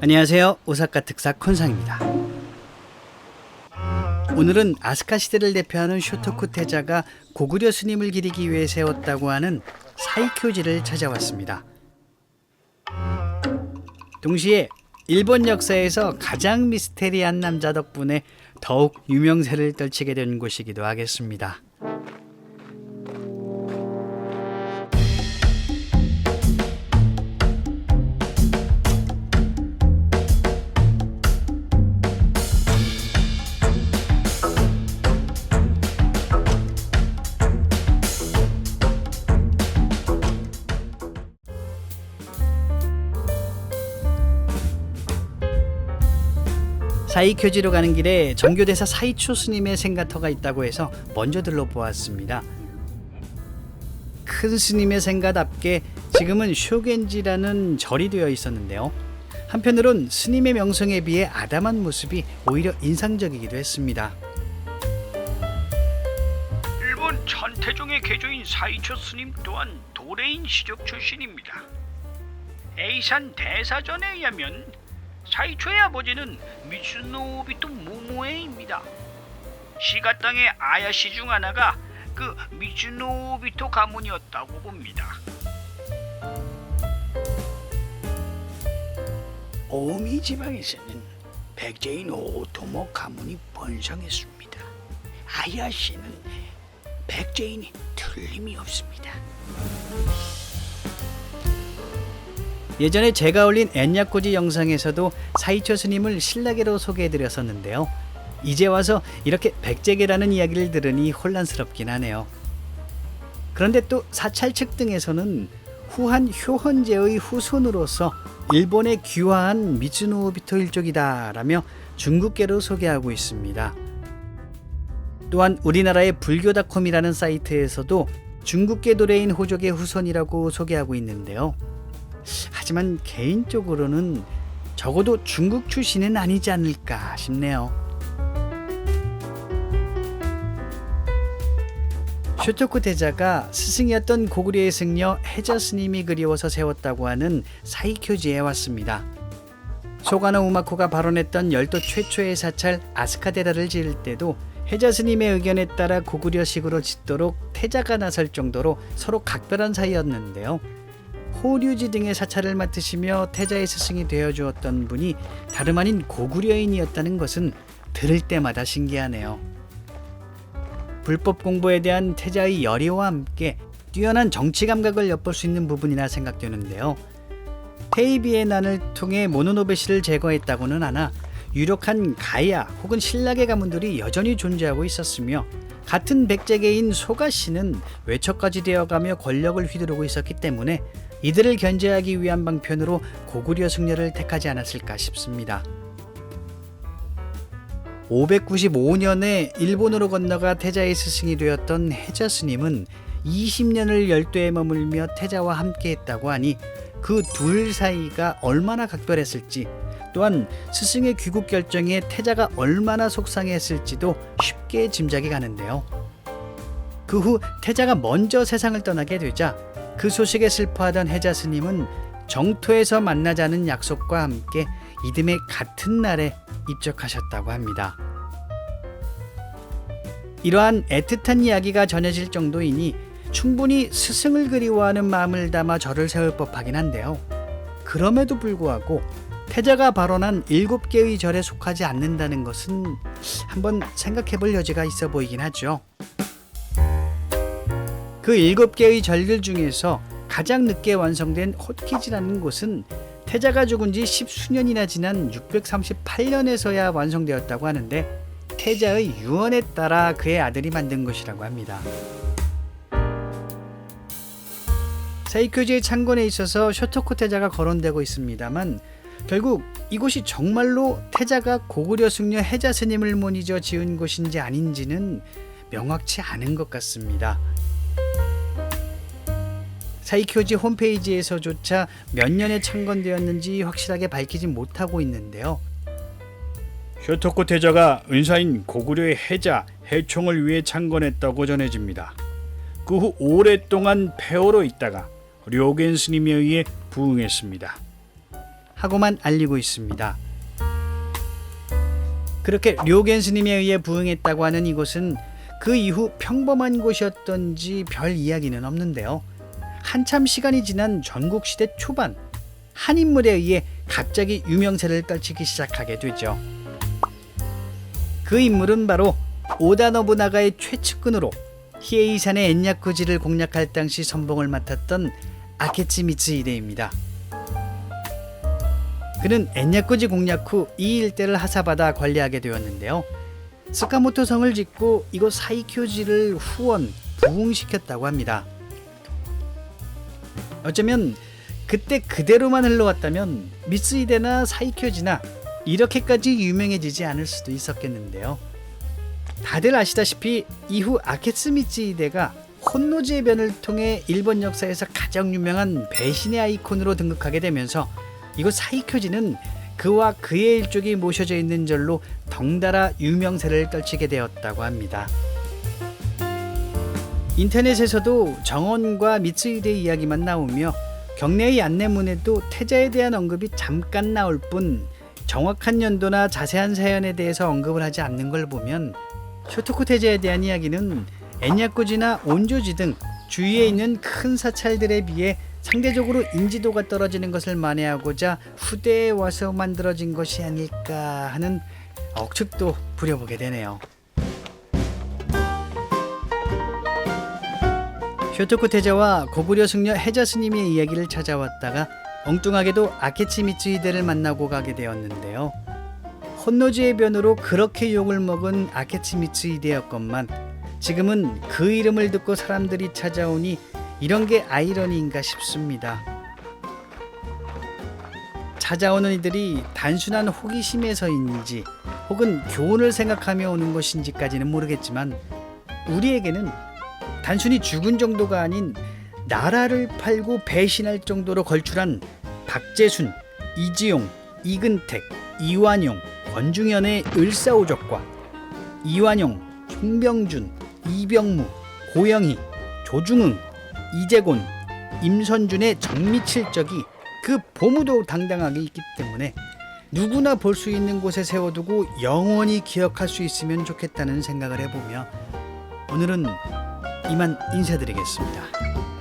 안녕하세요. 오사카 특사 콘상입니다. 오늘은 아스카 시대를 대표하는 쇼토쿠 태자가 고구려 스님을 기리기 위해 세웠다고 하는 사이쿄지를 찾아왔습니다. 동시에 일본 역사에서 가장 미스테리한 남자 덕분에 더욱 유명세를 떨치게 된 곳이기도 하겠습니다. 사이 교지로 가는 길에 정교대사 사이초 스님의 생가터가 있다고 해서 먼저 들러보았습니다. 큰 스님의 생가답게 지금은 쇼겐지라는 절이 되어 있었는데요. 한편으론 스님의 명성에 비해 아담한 모습이 오히려 인상적이기도 했습니다. 일본 천태종의 개조인 사이초 스님 또한 도레인 시족 출신입니다. 에이산 대사전에 의하면 사이초의 아버지는 미츠노비토 모모에입니다. 시가 땅의 아야시 중 하나가 그 미츠노비토 가문이었다고 봅니다. 오미 지방에서는 백제인 오토모 가문이 번성했습니다. 아야씨는 백제인이 틀림이 없습니다. 예전에 제가 올린 엔야코지 영상에서도 사이초 스님을 신라계로 소개해드렸었는데요. 이제 와서 이렇게 백제계라는 이야기를 들으니 혼란스럽긴 하네요. 그런데 또 사찰 측 등에서는 후한 효헌제의 후손으로서 일본에 귀화한 미츠노비토 일족이다 라며 중국계로 소개하고 있습니다. 또한 우리나라의 불교닷컴이라는 사이트에서도 중국계 도레인 호족의 후손이라고 소개하고 있는데요. 하지만 개인적으로는 적어도 중국 출신은 아니지 않을까 싶네요. 쇼토쿠 대자가 스승이었던 고구려의 승려 해저 스님이 그리워서 세웠다고 하는 사이교지에 왔습니다. 소가노 우마코가 발언했던 열도 최초의 사찰 아스카데라를 지을 때도 해자 스님의 의견에 따라 고구려식으로 짓도록 태자가 나설 정도로 서로 각별한 사이였는데요. 호류지 등의 사찰을 맡으시며 태자의 스승이 되어 주었던 분이 다름 아닌 고구려인이었다는 것은 들을 때마다 신기하네요. 불법 공부에 대한 태자의 열의와 함께 뛰어난 정치 감각을 엿볼 수 있는 부분이라 생각되는데요. 테이비의 난을 통해 모노노베 시를 제거했다고는 하나 유력한 가야 혹은 신라계 가문들이 여전히 존재하고 있었으며 같은 백제계인 소가 씨는 외척까지 되어가며 권력을 휘두르고 있었기 때문에 이들을 견제하기 위한 방편으로 고구려 승려를 택하지 않았을까 싶습니다. 595년에 일본으로 건너가 태자의 스승이 되었던 해자 스님은 20년을 열도에 머물며 태자와 함께했다고 하니 그 둘 사이가 얼마나 각별했을지 또한 스승의 귀국 결정에 태자가 얼마나 속상했을지도 쉽게 짐작이 가는데요. 그 후 태자가 먼저 세상을 떠나게 되자 그 소식에 슬퍼하던 해자 스님은 정토에서 만나자는 약속과 함께 이듬해 같은 날에 입적하셨다고 합니다. 이러한 애틋한 이야기가 전해질 정도이니 충분히 스승을 그리워하는 마음을 담아 절을 세울 법하긴 한데요. 그럼에도 불구하고 태자가 발언한 일곱 개의 절에 속하지 않는다는 것은 한번 생각해 볼 여지가 있어 보이긴 하죠. 그 일곱 개의 절들 중에서 가장 늦게 완성된 헛키지라는 곳은 태자가 죽은 지 십수년이나 지난 638년에서야 완성되었다고 하는데 태자의 유언에 따라 그의 아들이 만든 것이라고 합니다. 사이교지의 창건에 있어서 쇼토코 태자가 거론되고 있습니다만 결국 이곳이 정말로 태자가 고구려 승려 해자 스님을 모니저 지은 곳인지 아닌지는 명확치 않은 것 같습니다. 사이교지 홈페이지에서조차 몇 년에 창건되었는지 확실하게 밝히지 못하고 있는데요. 쇼토코 태자가 은사인 고구려의 해자 해총을 위해 창건했다고 전해집니다. 그 후 오랫동안 폐허로 있다가 료겐 스님에 의해 부응했습니다. 하고만 알리고 있습니다. 그렇게 료겐 스님에 의해 부응했다고 하는 이곳은 그 이후 평범한 곳이었던지 별 이야기는 없는데요. 한참 시간이 지난 전국시대 초반 한 인물에 의해 갑자기 유명세를 떨치기 시작하게 되죠. 그 인물은 바로 오다 노부나가의 최측근으로 히에이산의 엔야쿠지를 공략할 당시 선봉을 맡았던 아케치 미츠히데입니다. 그는 엔야쿠지 공략 후 이 일대를 하사받아 관리하게 되었는데요. 스카모토 성을 짓고 이곳 사이쿄지를 후원 부흥시켰다고 합니다. 어쩌면 그때 그대로만 흘러왔다면 미쓰이데나 사이쿄지나 이렇게까지 유명해지지 않을 수도 있었겠는데요. 다들 아시다시피 이후 아케츠 미츠이데가 혼노지의 변을 통해 일본 역사에서 가장 유명한 배신의 아이콘으로 등극하게 되면서 이곳 사이쿄지는 그와 그의 일족이 모셔져 있는 절로 덩달아 유명세를 떨치게 되었다고 합니다. 인터넷에서도 정원과 미츠이데 이야기만 나오며 경내의 안내문에도 태자에 대한 언급이 잠깐 나올 뿐 정확한 연도나 자세한 사연에 대해서 언급을 하지 않는 걸 보면 쇼토쿠 태자에 대한 이야기는 엔야쿠지나 온조지 등 주위에 있는 큰 사찰들에 비해 상대적으로 인지도가 떨어지는 것을 만회하고자 후대에 와서 만들어진 것이 아닐까 하는 억측도 부려보게 되네요. 쇼토쿠 태자와 고구려 승려 해자 스님의 이야기를 찾아왔다가 엉뚱하게도 아케치 미츠히데를 만나고 가게 되었는데요. 혼노지의 변으로 그렇게 욕을 먹은 아케치 미츠히데였건만 지금은 그 이름을 듣고 사람들이 찾아오니 이런 게 아이러니인가 싶습니다. 찾아오는 이들이 단순한 호기심에서인지 혹은 교훈을 생각하며 오는 것인지까지는 모르겠지만 우리에게는 단순히 죽은 정도가 아닌 나라를 팔고 배신할 정도로 걸출한 박재순, 이지용, 이근택, 이완용, 권중현의 을사오적과 이완용, 송병준, 이병무, 고영희, 조중흥, 이재곤, 임선준의 정미칠적이 그 보무도 당당하게 있기 때문에 누구나 볼 수 있는 곳에 세워두고 영원히 기억할 수 있으면 좋겠다는 생각을 해보며 오늘은 이만 인사드리겠습니다.